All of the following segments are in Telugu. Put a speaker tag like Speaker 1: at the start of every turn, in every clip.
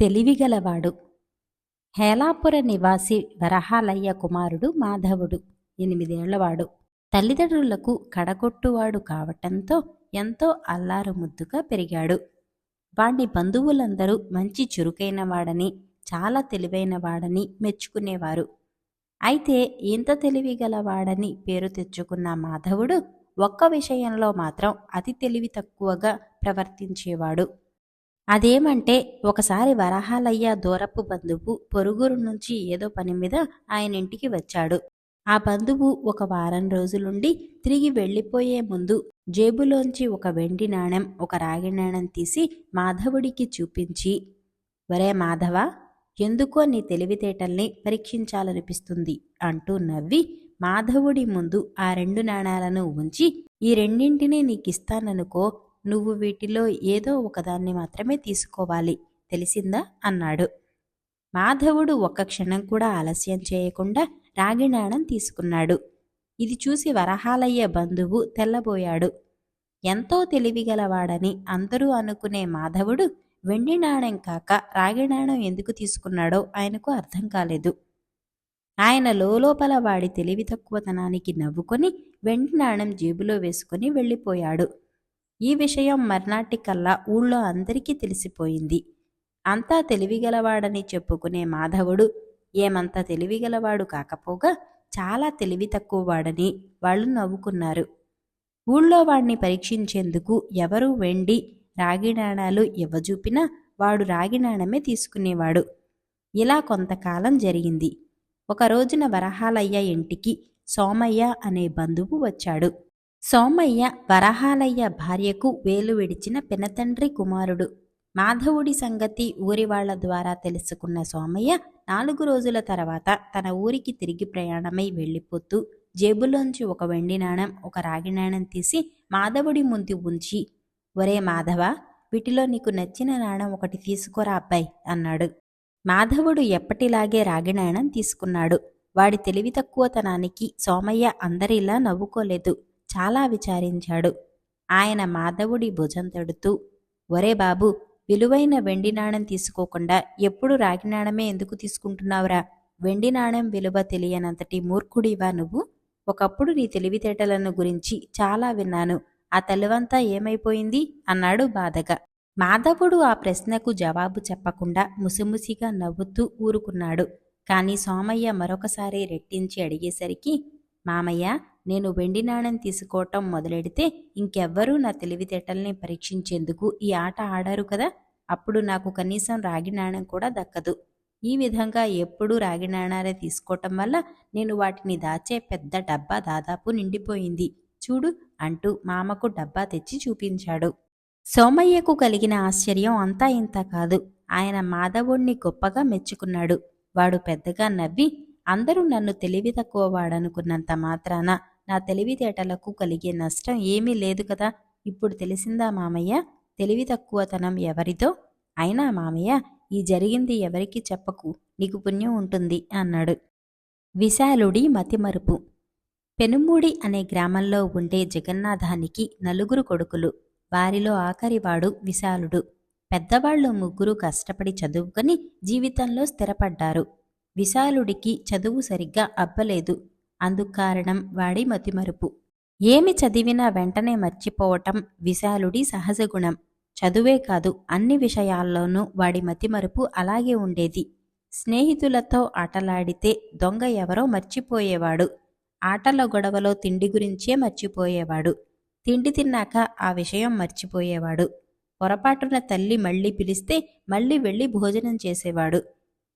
Speaker 1: తెలివిగలవాడు. హేలాపుర నివాసి వరహాలయ్య కుమారుడు మాధవుడు. ఎనిమిదేళ్ళవాడు. తల్లిదండ్రులకు కడగొట్టువాడు కావటంతో ఎంతో అల్లారు ముద్దుగా పెరిగాడు. వాణ్ణి బంధువులందరూ మంచి చురుకైన వాడని చాలా తెలివైన వాడని మెచ్చుకునేవారు. అయితే ఇంత తెలివిగలవాడని పేరు తెచ్చుకున్న మాధవుడు ఒక్క విషయంలో మాత్రం అతి తెలివి తక్కువగా ప్రవర్తించేవాడు. అదేమంటే ఒకసారి వరహాలయ్య దూరపు బంధువు పొరుగురు నుంచి ఏదో పని మీద ఆయన ఇంటికి వచ్చాడు. ఆ బంధువు ఒక వారం రోజులుండి తిరిగి వెళ్ళిపోయే ముందు జేబులోంచి ఒక వెండి నాణెం ఒక రాగి నాణెం తీసి మాధవుడికి చూపించి ఒరే మాధవ ఎందుకో నీ తెలివితేటల్ని పరీక్షించాలనిపిస్తుంది అంటూ నవ్వి మాధవుడి ముందు ఆ రెండు నాణాలను ఉంచి ఈ రెండింటినీ నీకిస్తాననుకో నువ్వు వీటిలో ఏదో ఒకదాన్ని మాత్రమే తీసుకోవాలి. తెలిసిందా? అన్నాడు. మాధవుడు ఒక్క క్షణం కూడా ఆలస్యం చేయకుండా రాగి నాణం తీసుకున్నాడు. ఇది చూసి వరహాలయ్య బంధువు తెల్లబోయాడు. ఎంతో తెలివిగలవాడని అందరూ అనుకునే మాధవుడు వెండి నాణెం కాక రాగి నాణెం ఎందుకు తీసుకున్నాడో ఆయనకు అర్థం కాలేదు. ఆయన లోపల వాడి తెలివి తక్కువతనానికి నవ్వుకొని వెండి నాణెం జేబులో వేసుకుని వెళ్ళిపోయాడు. ఈ విషయం మర్నాటికల్లా ఊళ్ళో అందరికీ తెలిసిపోయింది. అంతా తెలివిగలవాడని చెప్పుకునే మాధవుడు ఏమంత తెలివిగలవాడు కాకపోగా చాలా తెలివి తక్కువవాడని వాళ్ళు నవ్వుకున్నారు. ఊళ్ళో వాణ్ణి పరీక్షించేందుకు ఎవరు వెండి రాగి నాణాలు ఇవ్వజూపినా వాడు రాగి నాణమే తీసుకునేవాడు. ఇలా కొంతకాలం జరిగింది. ఒక రోజున వరహాలయ్య ఇంటికి సోమయ్య అనే బంధువు వచ్చాడు. సోమయ్య వరహాలయ్య భార్యకు వేలు విడిచిన పినతండ్రి కుమారుడు. మాధవుడి సంగతి ఊరి వాళ్ళ ద్వారా తెలుసుకున్న సోమయ్య నాలుగు రోజుల తర్వాత తన ఊరికి తిరిగి ప్రయాణమై వెళ్ళిపోతూ జేబులోంచి ఒక వెండి నాణం ఒక రాగి నాణం తీసి మాధవుడి ముందు ఉంచి ఒరే మాధవ వీటిలో నీకు నచ్చిన నాణం ఒకటి తీసుకురా అబ్బాయి అన్నాడు. మాధవుడు ఎప్పటిలాగే రాగి నాణం తీసుకున్నాడు. వాడి తెలివి తక్కువతనానికి సోమయ్య అందరిలా నవ్వుకోలేదు. చాలా విచారించాడు. ఆయన మాధవుడి భుజం తడుతూ ఒరే బాబు విలువైన వెండి నాణెం తీసుకోకుండా ఎప్పుడు రాగి నాణమే ఎందుకు తీసుకుంటున్నావురా? వెండి నాణెం విలువ తెలియనంతటి మూర్ఖుడివా నువ్వు? ఒకప్పుడు నీ తెలివితేటలను గురించి చాలా విన్నాను. ఆ తెలివంతా ఏమైపోయింది? అన్నాడు బాధగా. మాధవుడు ఆ ప్రశ్నకు జవాబు చెప్పకుండా ముసిముసిగా నవ్వుతూ ఊరుకున్నాడు. కాని సోమయ్య మరొకసారి రెట్టించి అడిగేసరికి మామయ్య నేను వెండి నాణెం తీసుకోవటం మొదలెడితే ఇంకెవ్వరూ నా తెలివితేటల్ని పరీక్షించేందుకు ఈ ఆట ఆడారు కదా. అప్పుడు నాకు కనీసం రాగి నాణెం కూడా దక్కదు. ఈ విధంగా ఎప్పుడూ రాగి నాణాలే తీసుకోవటం వల్ల నేను వాటిని దాచే పెద్ద డబ్బా దాదాపు నిండిపోయింది. చూడు అంటూ మామకు డబ్బా తెచ్చి చూపించాడు. సోమయ్యకు కలిగిన ఆశ్చర్యం అంతా ఇంత కాదు. ఆయన మాధవుణ్ణి గొప్పగా మెచ్చుకున్నాడు. వాడు పెద్దగా నవ్వి అందరూ నన్ను తెలివి తక్కువ వాడనుకున్నంత మాత్రాన నా తెలివితేటలకు కలిగే నష్టం ఏమీ లేదు కదా? ఇప్పుడు తెలిసిందా మామయ్య? తెలివి తక్కువతనం ఎవరితో అయినా మామయ్య ఈ జరిగింది ఎవరికి చెప్పకు. నీకు పుణ్యం ఉంటుంది అన్నాడు. విశాలుడి మతిమరుపు. పెనుమూడి అనే గ్రామంలో ఉండే జగన్నాథానికి నలుగురు కొడుకులు. వారిలో ఆఖరివాడు విశాలుడు. పెద్దవాళ్ళు ముగ్గురు కష్టపడి చదువుకొని జీవితంలో స్థిరపడ్డారు. విశాలుడికి చదువు సరిగ్గా అబ్బలేదు. అందుకారణం వాడి మతిమరుపు. ఏమి చదివినా వెంటనే మర్చిపోవటం విశాలుడి సహజ గుణం. చదువే కాదు అన్ని విషయాల్లోనూ వాడి మతిమరుపు అలాగే ఉండేది. స్నేహితులతో ఆటలాడితే దొంగ ఎవరో మర్చిపోయేవాడు. ఆటల గొడవలో తిండి గురించే మర్చిపోయేవాడు. తిండి తిన్నాక ఆ విషయం మర్చిపోయేవాడు. పొరపాటున తల్లి మళ్ళీ పిలిస్తే మళ్ళీ వెళ్ళి భోజనం చేసేవాడు.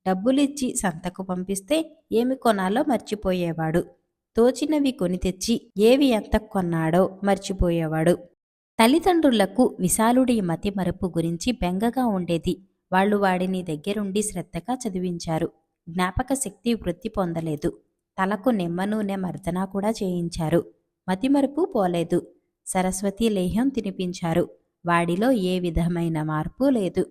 Speaker 1: డబ్బులిచ్చి సంతకు పంపిస్తే ఏమి కొనాలో మర్చిపోయేవాడు. తోచినవి కొని తెచ్చి ఏవి ఎంత కొన్నాడో మర్చిపోయేవాడు. తల్లిదండ్రులకు విశాలుడి మతి మరపు గురించి బెంగగా ఉండేది. వాళ్ళు వాడిని దగ్గరుండి శ్రద్ధగా చదివించారు. జ్ఞాపక శక్తి వృద్ధి పొందలేదు. తలకు నిమ్మ నూనె మర్దన కూడా చేయించారు. మతిమరుపు పోలేదు. సరస్వతి లేహ్యం తినిపించారు. వాడిలో ఏ విధమైన మార్పు లేదు.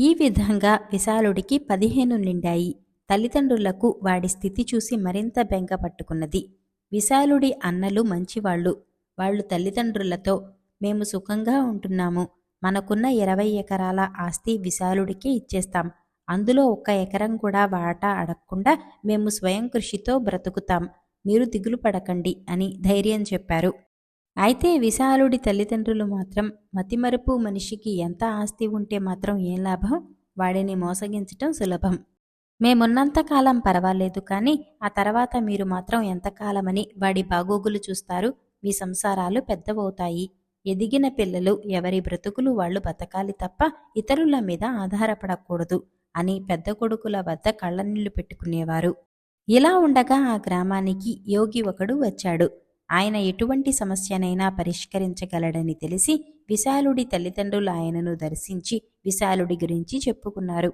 Speaker 1: ఈ విధంగా విశాలుడికి పదిహేను నిండాయి. తల్లిదండ్రులకు వాడి స్థితి చూసి మరింత బెంగ పట్టుకున్నది. విశాలుడి అన్నలు మంచివాళ్ళు. వాళ్ళు తల్లిదండ్రులతో మేము సుఖంగా ఉంటున్నాము. మనకున్న ఇరవై ఎకరాల ఆస్తి విశాలుడికే ఇచ్చేస్తాం. అందులో ఒక్క ఎకరం కూడా వాటా అడగకుండా మేము స్వయం కృషితో బ్రతుకుతాం. మీరు దిగులు పడకండి అని ధైర్యం చెప్పారు. అయితే విశాలుడి తల్లిదండ్రులు మాత్రం మతిమరుపు మనిషికి ఎంత ఆస్తి ఉంటే మాత్రం ఏం లాభం? వాడిని మోసగించటం సులభం. మేమున్నంతకాలం పర్వాలేదు కానీ ఆ తర్వాత మీరు మాత్రం ఎంతకాలమని వాడి బాగోగులు చూస్తారు. మీ సంసారాలు పెద్దవవుతాయి. ఎదిగిన పిల్లలు ఎవరి బ్రతుకులు వాళ్ళు బతకాలి తప్ప ఇతరుల మీద ఆధారపడకూడదు అని పెద్ద కొడుకుల వద్ద కళ్ళనీళ్ళు పెట్టుకునేవారు. ఇలా ఉండగా ఆ గ్రామానికి యోగి ఒకడు వచ్చాడు. ఆయన ఎటువంటి సమస్యనైనా పరిష్కరించగలడని తెలిసి విశాలుడి తల్లిదండ్రులు ఆయనను దర్శించి విశాలుడి గురించి చెప్పుకున్నారు.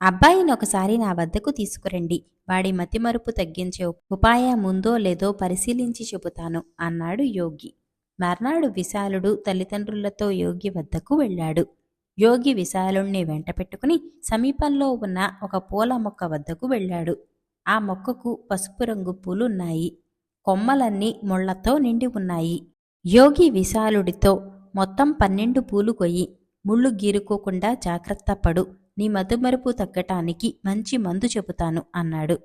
Speaker 1: అబ్బాయిని ఒకసారి నా వద్దకు తీసుకురండి. వాడి మతిమరుపు తగ్గించే ఉపాయం ఉందో లేదో పరిశీలించి చెబుతాను అన్నాడు యోగి. మర్నాడు విశాలుడు తల్లిదండ్రులతో యోగి వద్దకు వెళ్ళాడు. యోగి విశాలుణ్ణి వెంట పెట్టుకుని సమీపంలో ఉన్న ఒక పూల మొక్క వద్దకు వెళ్ళాడు. ఆ మొక్కకు పసుపు రంగు పూలున్నాయి. కొమ్మలన్నీ ముళ్ళతో నిండి ఉన్నాయి. యోగి విశాలుడితో మొత్తం పన్నెండు పూలు కొయ్యి ముళ్ళు గీరుకోకుండా జాగ్రత్త పడు నీ మధుమరుపు తగ్గటానికి మంచి మందు చెబుతాను అన్నాడు.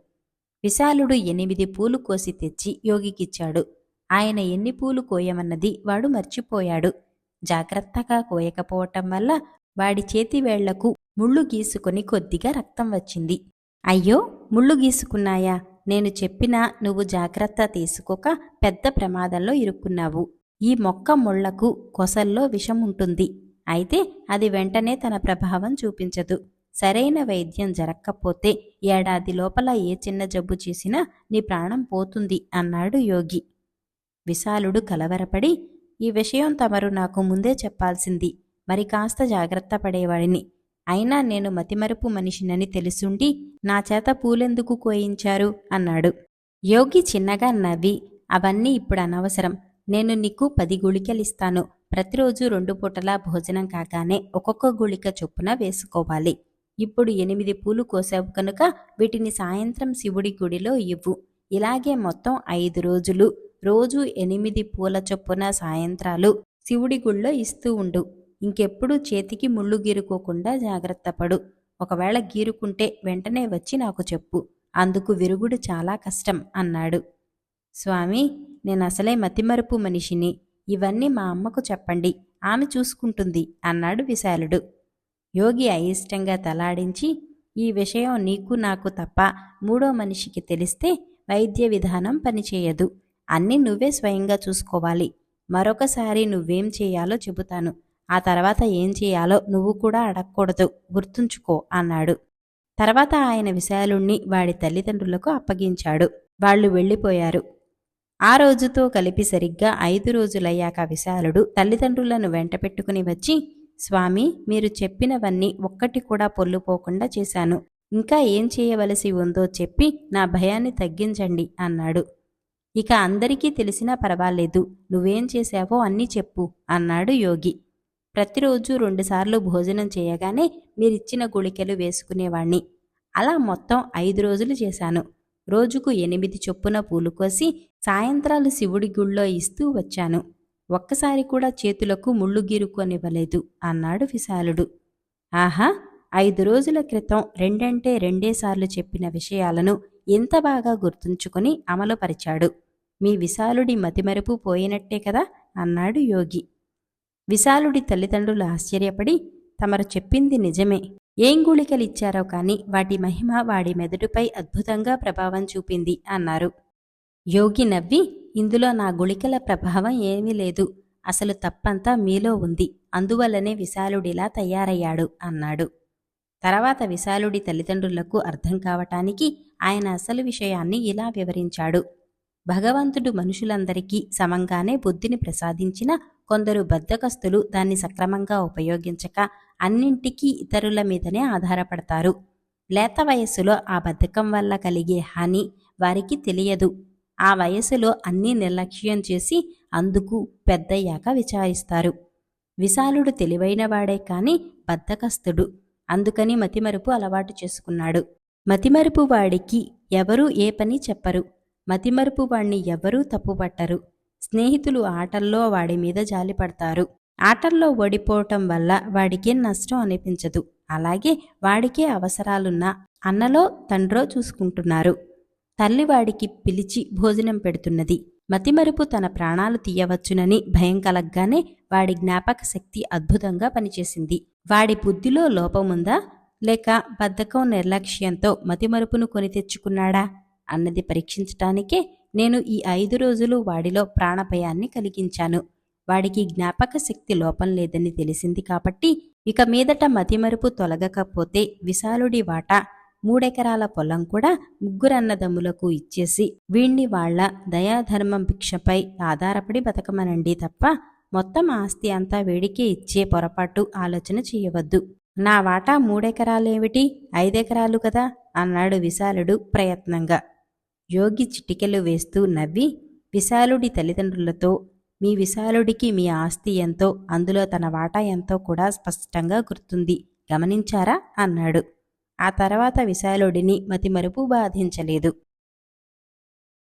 Speaker 1: విశాలుడు ఎనిమిది పూలు కోసి తెచ్చి యోగికిచ్చాడు. ఆయన ఎన్ని పూలు కోయమన్నది వాడు మర్చిపోయాడు. జాగ్రత్తగా కోయకపోవటం వల్ల వాడి చేతి వేళ్ళకు ముళ్ళు గీసుకొని కొద్దిగా రక్తం వచ్చింది. అయ్యో ముళ్ళు గీసుకున్నాయా? నేను చెప్పినా నువ్వు జాగ్రత్త తీసుకోక పెద్ద ప్రమాదంలో ఇరుక్కున్నావు. ఈ మొక్క ముళ్ళకు కొసల్లో విషం ఉంటుంది అయితే అది వెంటనే తన ప్రభావం చూపించదు. సరైన వైద్యం జరక్కపోతే ఏడాది లోపల ఏ చిన్న జబ్బు చేసినా నీ ప్రాణం పోతుంది అన్నాడు యోగి. విశాలుడు కలవరపడి ఈ విషయం తమరు నాకు ముందే చెప్పాల్సింది. మరి కాస్త జాగ్రత్త పడేవాడిని. అయినా నేను మతిమరుపు మనిషినని తెలుసుండి నా చేత పూలెందుకు కోయించారు? అన్నాడు. యోగి చిన్నగా నవ్వి అవన్నీ ఇప్పుడు అనవసరం. నేను నీకు పది గుళికలిస్తాను. ప్రతిరోజు రెండు పూటలా భోజనం కాగానే ఒక్కొక్క గుళిక చొప్పున వేసుకోవాలి. ఇప్పుడు ఎనిమిది పూలు కోసావు కనుక వీటిని సాయంత్రం శివుడి గుడిలో ఇవ్వు. ఇలాగే మొత్తం ఐదు రోజులు. రోజు ఎనిమిది పూల చొప్పున సాయంత్రాలు శివుడి గుళ్ళో ఇస్తూ ఉండు. ఇంకెప్పుడు చేతికి ముళ్ళు గీరుకోకుండా జాగ్రత్త పడు. ఒకవేళ గీరుకుంటే వెంటనే వచ్చి నాకు చెప్పు. అందుకు విరుగుడు చాలా కష్టం అన్నాడు. స్వామి నేను అసలే మతిమరుపు మనిషిని. ఇవన్నీ మా అమ్మకు చెప్పండి. ఆమె చూసుకుంటుంది అన్నాడు విశాలుడు. యోగి అయిష్టంగా తలాడించి ఈ విషయం నీకు నాకు తప్ప మూడో మనిషికి తెలిస్తే వైద్య విధానం పనిచేయదు. అన్నీ నువ్వే స్వయంగా చూసుకోవాలి. మరొకసారి నువ్వేం చేయాలో చెబుతాను. ఆ తర్వాత ఏం చేయాలో నువ్వు కూడా అడగకూడదు. గుర్తుంచుకో అన్నాడు. తర్వాత ఆయన విశాలుణ్ణి వాడి తల్లిదండ్రులకు అప్పగించాడు. వాళ్ళు వెళ్ళిపోయారు. ఆ రోజుతో కలిపి సరిగ్గా ఐదు రోజులయ్యాక విశాలుడు తల్లిదండ్రులను వెంట పెట్టుకుని వచ్చి స్వామి మీరు చెప్పినవన్నీ ఒక్కటి కూడా పొల్లుపోకుండా చేశాను. ఇంకా ఏం చేయవలసి ఉందో చెప్పి నా భయాన్ని తగ్గించండి అన్నాడు. ఇక అందరికీ తెలిసినా పర్వాలేదు. నువ్వేం చేశావో అన్నీ చెప్పు అన్నాడు యోగి. ప్రతిరోజు రెండుసార్లు భోజనం చేయగానే మీరిచ్చిన గుళికలు వేసుకునేవాణ్ణి. అలా మొత్తం ఐదు రోజులు చేశాను. రోజుకు ఎనిమిది చొప్పున పూలు కోసి సాయంత్రాలు శివుడి గుళ్ళో ఇస్తూ వచ్చాను. ఒక్కసారి కూడా చేతులకు ముళ్ళు గీరుకొనివ్వలేదు అన్నాడు విశాలుడు. ఆహా! ఐదు రోజుల క్రితం రెండంటే రెండేసార్లు చెప్పిన విషయాలను ఎంత బాగా గుర్తుంచుకొని అమలుపరిచాడు. మీ విశాలుడి మతిమరుపు పోయినట్టే కదా? అన్నాడు యోగి. విశాలుడి తల్లిదండ్రులు ఆశ్చర్యపడి తమరు చెప్పింది నిజమే. ఏం గుళికలిచ్చారో కాని వాటి మహిమ వాడి మెదడుపై అద్భుతంగా ప్రభావం చూపింది అన్నారు. యోగి నవ్వి ఇందులో నా గుళికల ప్రభావం ఏమీ లేదు. అసలు తప్పంతా మీలో ఉంది. అందువల్లనే విశాలుడిలా తయారయ్యాడు అన్నాడు. తర్వాత విశాలుడి తల్లిదండ్రులకు అర్థం కావటానికి ఆయన అసలు విషయాన్ని ఇలా వివరించాడు. భగవంతుడు మనుషులందరికీ సమంగానే బుద్ధిని ప్రసాదించిన కొందరు బద్ధకస్తులు దాన్ని సక్రమంగా ఉపయోగించక అన్నింటికీ ఇతరుల మీదనే ఆధారపడతారు. లేత వయస్సులో ఆ బద్ధకం వల్ల కలిగే హాని వారికి తెలియదు. ఆ వయసులో అన్నీ నిర్లక్ష్యం చేసి అందుకు పెద్దయ్యాక విచారిస్తారు. విశాలుడు తెలివైనవాడే కాని బద్ధకస్తుడు అందుకని మతిమరుపు అలవాటు చేసుకున్నాడు. మతిమరుపు వాడికి ఎవరూ ఏ పని చెప్పరు. మతిమరుపు వాణ్ణి ఎవరూ తప్పుపట్టరు. స్నేహితులు ఆటల్లో వాడి మీద జాలిపడతారు. ఆటల్లో ఓడిపోవటం వల్ల వాడికేం నష్టం అనిపించదు. అలాగే వాడికే అవసరాలున్నా అన్నలో తండ్రో చూసుకుంటున్నారు. తల్లి వాడికి పిలిచి భోజనం పెడుతున్నది. మతిమరుపు తన ప్రాణాలు తీయవచ్చునని భయం కలగ్గానే వాడి జ్ఞాపక శక్తి అద్భుతంగా పనిచేసింది. వాడి బుద్ధిలో లోపముందా? లేక బద్ధకం నిర్లక్ష్యంతో మతిమరుపును కొని తెచ్చుకున్నాడా? అన్నది పరీక్షించటానికే నేను ఈ ఐదు రోజులు వాడిలో ప్రాణభయాన్ని కలిగించాను. వాడికి జ్ఞాపక శక్తి లోపం లేదని తెలిసింది కాబట్టి ఇక మీదట మతిమరుపు తొలగకపోతే విశాలుడి వాటా మూడెకరాల పొలం కూడా ముగ్గురన్నదమ్ములకు ఇచ్చేసి వీణ్ణి వాళ్ళ దయాధర్మం భిక్షపై ఆధారపడి బతకమనండి తప్ప మొత్తం ఆస్తి అంతా వేడికే ఇచ్చే పొరపాటు ఆలోచన చేయవద్దు. నా వాటా మూడెకరాలేమిటి? ఐదెకరాలు కదా? అన్నాడు విశాలుడు ప్రయత్నంగా. యోగి చిటికెలు వేస్తూ నవ్వి విశాలుడి తల్లిదండ్రులతో మీ విశాలుడికి మీ ఆస్తి ఎంతో అందులో తన వాటా ఎంతో కూడా స్పష్టంగా గుర్తుంది. గమనించారా? అన్నాడు. ఆ తర్వాత విశాలుడిని మతిమరుపు బాధించలేదు.